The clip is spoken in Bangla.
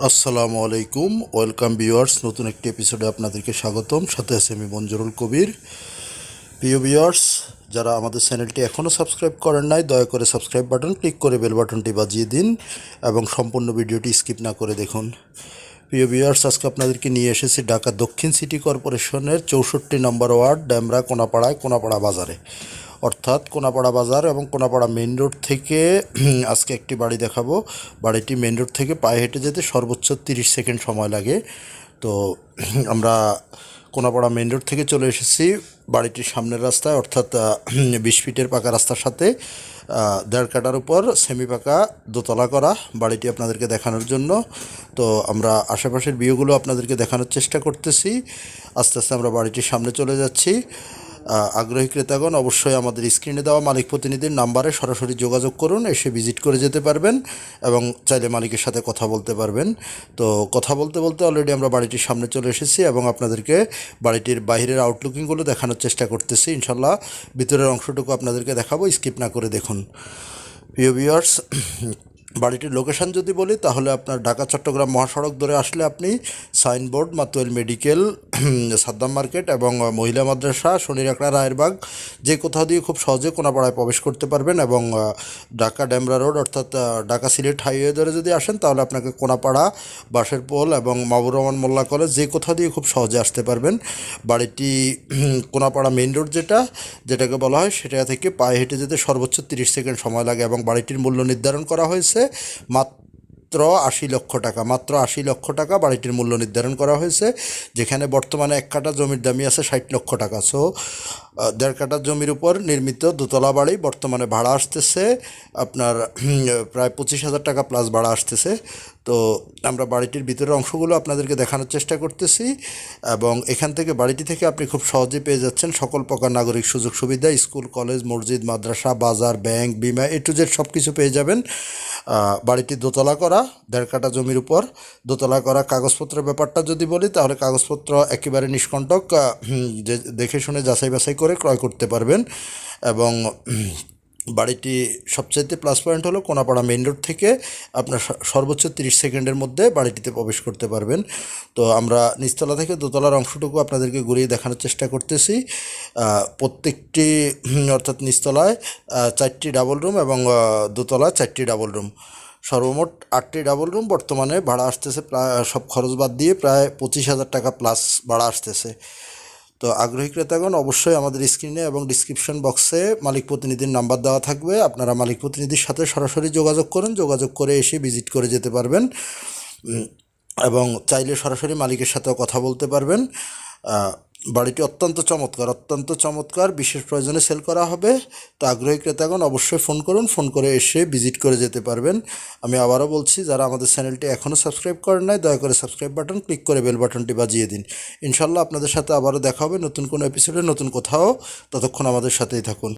আসসালামু আলাইকুম, ওয়েলকাম ভিউয়ার্স, নতুন একটি এপিসোডে আপনাদেরকে স্বাগতম। সাথে আছে আমি মঞ্জুরুল কবির। প্রিয় ভিউয়ার্স, যারা আমাদের চ্যানেলটি এখনও সাবস্ক্রাইব করেন নাই, দয়া করে সাবস্ক্রাইব বাটন, ক্লিক করে বেল বাটনটি বাজিয়ে দিন এবং সম্পূর্ণ ভিডিওটি স্কিপ না করে দেখুন। প্রিয় ভিউয়ার্স, আজকে আপনাদেরকে নিয়ে এসেছি ঢাকা দক্ষিণ সিটি কর্পোরেশনের চৌষট্টি নম্বর ওয়ার্ড ড্যামরা কোনাপাড়ায়, কোনাপাড়া বাজারে। অর্থাৎ কোনাপাড়া বাজার এবং কোনাপাড়া মেন রোড থেকে আজকে একটি বাড়ি দেখাবো। বাড়িটি মেন রোড থেকে পায়ে হেঁটে যেতে সর্বোচ্চ তিরিশ সেকেন্ড সময় লাগে। তো আমরা কোনাপাড়া মেইন রোড থেকে চলে এসেছি বাড়িটির সামনের রাস্তায়, অর্থাৎ বিশ ফিটের পাকা রাস্তার সাথে দেড় কাটার উপর সেমি পাকা দোতলা করা বাড়িটি আপনাদেরকে দেখানোর জন্য। তো, আমরা আশেপাশের বিয়েগুলো আপনাদেরকে দেখানোর চেষ্টা করতেছি। আস্তে আস্তে আমরা বাড়িটির সামনে চলে যাচ্ছি। আগ্রহী ক্রেতাগণ অবশ্যই আমাদের স্ক্রিনে দেওয়া মালিক প্রতিনিধির নাম্বারে সরাসরি যোগাযোগ করুন, এসে ভিজিট করে যেতে পারবেন এবং চাইলে মালিকের সাথে কথা বলতে পারবেন। তো কথা বলতে বলতে অলরেডি আমরা বাড়িটির সামনে চলে এসেছি এবং আপনাদেরকে বাড়িটির বাইরের আউটলুকিংগুলো দেখানোর চেষ্টা করতেছি। ইনশাল্লাহ ভিতরের অংশটুকু আপনাদেরকে দেখাবো স্কিপ না করে দেখুন। প্রিয় ভিউয়ার্স বাড়িটির লোকেশান যদি বলি, তাহলে আপনার ঢাকা চট্টগ্রাম মহাসড়ক ধরে আসলে আপনি signboard, Matuail medical Saddam market এবং মহিলা মাদ্রাসা, শনিরাকড়া রায়েরবাগ যে কোথাও দিয়ে খুব সহজে কোনাপাড়ায় প্রবেশ করতে পারবেন এবং ঢাকা ড্যামরা রোড অর্থাৎ ঢাকা সিলেট হাইওয়ে ধরে যদি আসেন তাহলে আপনাকে কোনাপাড়া বাঁশের পোল এবং মাবুর রহমান মোল্লা কলেজ যে কোথাও দিয়ে খুব সহজে আসতে পারবেন। বাড়িটি কোনাপাড়া মেইন রোড যেটা, যেটাকে বলা হয় সেটা থেকে পায়ে হেঁটে যেতে সর্বোচ্চ তিরিশ সেকেন্ড সময় লাগে এবং বাড়িটির মূল্য নির্ধারণ করা হয়েছে। মাত্র আশি লক্ষ টাকা, মাত্র আশি লক্ষ টাকা বাড়িটির মূল্য নির্ধারণ করা হয়েছে, যেখানে বর্তমানে এক কাঠা জমির দামি আছে ষাট লক্ষ টাকা। সো দেড় কাঠা জমির উপর নির্মিত দোতলা বাড়ি বর্তমানে ভাড়া আসতেছে আপনার প্রায় পঁচিশ হাজার টাকা প্লাস ভাড়া আসতেছে। তো আমরা বাড়িটির ভিতরের অংশগুলো আপনাদেরকে দেখানোর চেষ্টা করতেছি এবং এখান থেকে বাড়িটি থেকে আপনি খুব সহজে পেয়ে যাচ্ছেন সকল প্রকার নাগরিক সুযোগ সুবিধা, স্কুল, কলেজ, মসজিদ, মাদ্রাসা, বাজার, ব্যাংক, বিমা, এ টু জেড সব কিছু পেয়ে যাবেন। বাড়িটি দোতলা করা দেড় কাঠা জমির উপর দোতলা করা কাগজপত্রের ব্যাপারটা যদি বলি তাহলে কাগজপত্র একেবারে নিষ্কণ্টক দেখে শুনে যাচাই বাছাই করে ক্রয় করতে পারবেন। এবং বাড়িটি সবচাইতে প্লাস পয়েন্ট হলো কোনাপাড়া মেইন রোড থেকে আপনার সর্বোচ্চ তিরিশ সেকেন্ডের মধ্যে বাড়িটিতে প্রবেশ করতে পারবেন। তো আমরা নিচতলা থেকে দোতলার অংশটুকু আপনাদেরকে ঘুরিয়ে দেখানোর চেষ্টা করতেছি। প্রত্যেকটি অর্থাৎ নিচতলায় চারটি ডাবল রুম এবং আহ, দোতলায় চারটি ডাবল রুম সর্বমোট আটটি ডাবল রুম বর্তমানে ভাড়া আসতেছে প্রায় সব খরচ বাদ দিয়ে প্রায় পঁচিশ হাজার টাকা প্লাস ভাড়া আসতেছে। তো আগ্রহী ক্রেতাগণ অবশ্যই আমাদের স্ক্রিনে এবং ডিসক্রিপশন বক্সে মালিক প্রতিনিধির নাম্বার দেওয়া থাকবে। আপনারা মালিক প্রতিনিধির সাথে সরাসরি যোগাযোগ করুন, যোগাযোগ করে এসে ভিজিট করে যেতে পারবেন। এবং চাইলে সরাসরি মালিকের সাথেও কথা বলতে পারবেন। বাড়িটি অত্যন্ত চমৎকার অত্যন্ত চমৎকার। বিশেষ প্রয়োজনে সেল করা হবে। তো আগ্রহী ক্রেতাগণ অবশ্যই ফোন করুন, ফোন করে এসে ভিজিট করে যেতে পারবেন। আমি আবারও বলছি, যারা আমাদের চ্যানেলটি এখনও সাবস্ক্রাইব করেন নাই, দয়া করে সাবস্ক্রাইব বাটন, ক্লিক করে বেল বাটনটি বাজিয়ে দিন। ইনশাল্লাহ আপনাদের সাথে আবারও দেখা হবে নতুন কোনো এপিসোডে নতুন কোথাও। ততক্ষণ আমাদের সাথেই থাকুন।